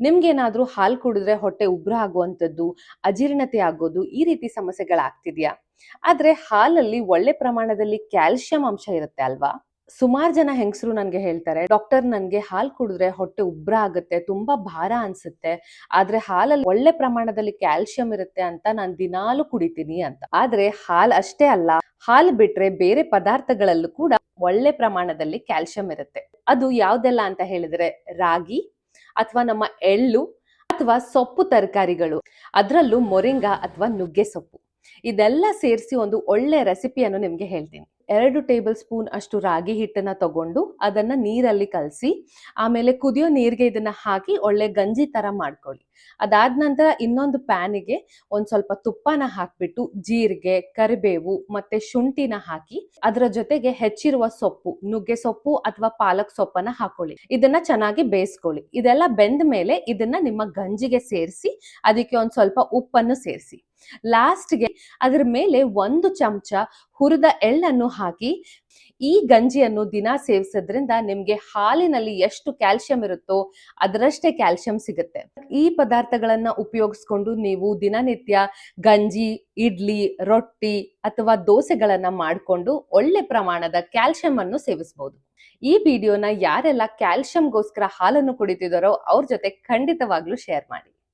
ನಿಮ್ಗೇನಾದ್ರೂ ಹಾಲು ಕುಡಿದ್ರೆ ಹೊಟ್ಟೆ ಉಬ್ರ ಆಗುವಂಥದ್ದು, ಅಜೀರ್ಣತೆ ಆಗೋದು ಈ ರೀತಿ ಸಮಸ್ಯೆಗಳಾಗ್ತಿದ್ಯಾ? ಆದ್ರೆ ಹಾಲಲ್ಲಿ ಒಳ್ಳೆ ಪ್ರಮಾಣದಲ್ಲಿ ಕ್ಯಾಲ್ಸಿಯಂ ಅಂಶ ಇರುತ್ತೆ ಅಲ್ವಾ? ಸುಮಾರು ಜನ ಹೆಂಗಸರು ನನಗೆ ಹೇಳ್ತಾರೆ, ಡಾಕ್ಟರ್ ನನ್ಗೆ ಹಾಲು ಕುಡಿದ್ರೆ ಹೊಟ್ಟೆ ಉಬ್ರ ಆಗುತ್ತೆ, ತುಂಬಾ ಭಾರ ಅನ್ಸುತ್ತೆ, ಆದ್ರೆ ಹಾಲಲ್ಲಿ ಒಳ್ಳೆ ಪ್ರಮಾಣದಲ್ಲಿ ಕ್ಯಾಲ್ಸಿಯಂ ಇರುತ್ತೆ ಅಂತ ನಾನು ದಿನಾಲು ಕುಡಿತೀನಿ ಅಂತ. ಆದ್ರೆ ಹಾಲ್ ಅಷ್ಟೇ ಅಲ್ಲ, ಹಾಲು ಬಿಟ್ರೆ ಬೇರೆ ಪದಾರ್ಥಗಳಲ್ಲೂ ಕೂಡ ಒಳ್ಳೆ ಪ್ರಮಾಣದಲ್ಲಿ ಕ್ಯಾಲ್ಸಿಯಂ ಇರುತ್ತೆ. ಅದು ಯಾವ್ದೆಲ್ಲ ಅಂತ ಹೇಳಿದ್ರೆ, ರಾಗಿ ಅಥವಾ ನಮ್ಮ ಎಳ್ಳು ಅಥವಾ ಸೊಪ್ಪು ತರಕಾರಿಗಳು, ಅದರಲ್ಲೂ ಮೊರಿಂಗಾ ಅಥವಾ ನುಗ್ಗೆ ಸೊಪ್ಪು. ಇದೆಲ್ಲ ಸೇರಿಸಿ ಒಂದು ಒಳ್ಳೆ ರೆಸಿಪಿಯನ್ನು ನಿಮಗೆ ಹೇಳ್ತೀನಿ. ಎರಡು ಟೇಬಲ್ ಸ್ಪೂನ್ ಅಷ್ಟು ರಾಗಿ ಹಿಟ್ಟನ್ನ ತಗೊಂಡು ಅದನ್ನ ನೀರಲ್ಲಿ ಕಲಸಿ, ಆಮೇಲೆ ಕುದಿಯೋ ನೀರಿಗೆ ಇದನ್ನ ಹಾಕಿ ಒಳ್ಳೆ ಗಂಜಿ ತರ ಮಾಡ್ಕೊಳ್ಳಿ. ಅದಾದ ನಂತರ ಇನ್ನೊಂದು ಪ್ಯಾನಿಗೆ ಒಂದು ಸ್ವಲ್ಪ ತುಪ್ಪನ ಹಾಕಿಬಿಟ್ಟು ಜೀರಿಗೆ, ಕರಿಬೇವು ಮತ್ತೆ ಶುಂಠಿನ ಹಾಕಿ ಅದರ ಜೊತೆಗೆ ಹೆಚ್ಚಿರುವ ಸೊಪ್ಪು, ನುಗ್ಗೆ ಸೊಪ್ಪು ಅಥವಾ ಪಾಲಕ್ ಸೊಪ್ಪನ್ನ ಹಾಕೊಳ್ಳಿ. ಇದನ್ನ ಚೆನ್ನಾಗಿ ಬೇಯಿಸ್ಕೊಳ್ಳಿ. ಇದೆಲ್ಲ ಬೆಂದ ಮೇಲೆ ಇದನ್ನ ನಿಮ್ಮ ಗಂಜಿಗೆ ಸೇರಿಸಿ, ಅದಕ್ಕೆ ಒಂದು ಸ್ವಲ್ಪ ಉಪ್ಪನ್ನು ಸೇರಿಸಿ. ಲಾಸ್ಟ್ಗೆ ಅದರ ಮೇಲೆ ಒಂದು ಚಮಚ ಹುರಿದ ಎಳ್ಳನ್ನು ಹಾಕಿ, ಈ ಗಂಜಿಯನ್ನು ದಿನ ಸೇವಿಸೋದ್ರಿಂದ ನಿಮ್ಗೆ ಹಾಲಿನಲ್ಲಿ ಎಷ್ಟು ಕ್ಯಾಲ್ಸಿಯಂ ಇರುತ್ತೋ ಅದರಷ್ಟೇ ಕ್ಯಾಲ್ಸಿಯಂ ಸಿಗುತ್ತೆ. ಈ ಪದಾರ್ಥಗಳನ್ನ ಉಪಯೋಗಿಸ್ಕೊಂಡು ನೀವು ದಿನನಿತ್ಯ ಗಂಜಿ, ಇಡ್ಲಿ, ರೊಟ್ಟಿ ಅಥವಾ ದೋಸೆಗಳನ್ನ ಮಾಡಿಕೊಂಡು ಒಳ್ಳೆ ಪ್ರಮಾಣದ ಕ್ಯಾಲ್ಸಿಯಂ ಅನ್ನು ಸೇವಿಸಬಹುದು ಈ ವಿಡಿಯೋನ ಯಾರೆಲ್ಲ ಕ್ಯಾಲ್ಸಿಯಂಗೋಸ್ಕರ ಹಾಲನ್ನು ಕುಡಿತಿದಾರೋ ಅವ್ರ ಜೊತೆ ಖಂಡಿತವಾಗ್ಲೂ ಶೇರ್ ಮಾಡಿ.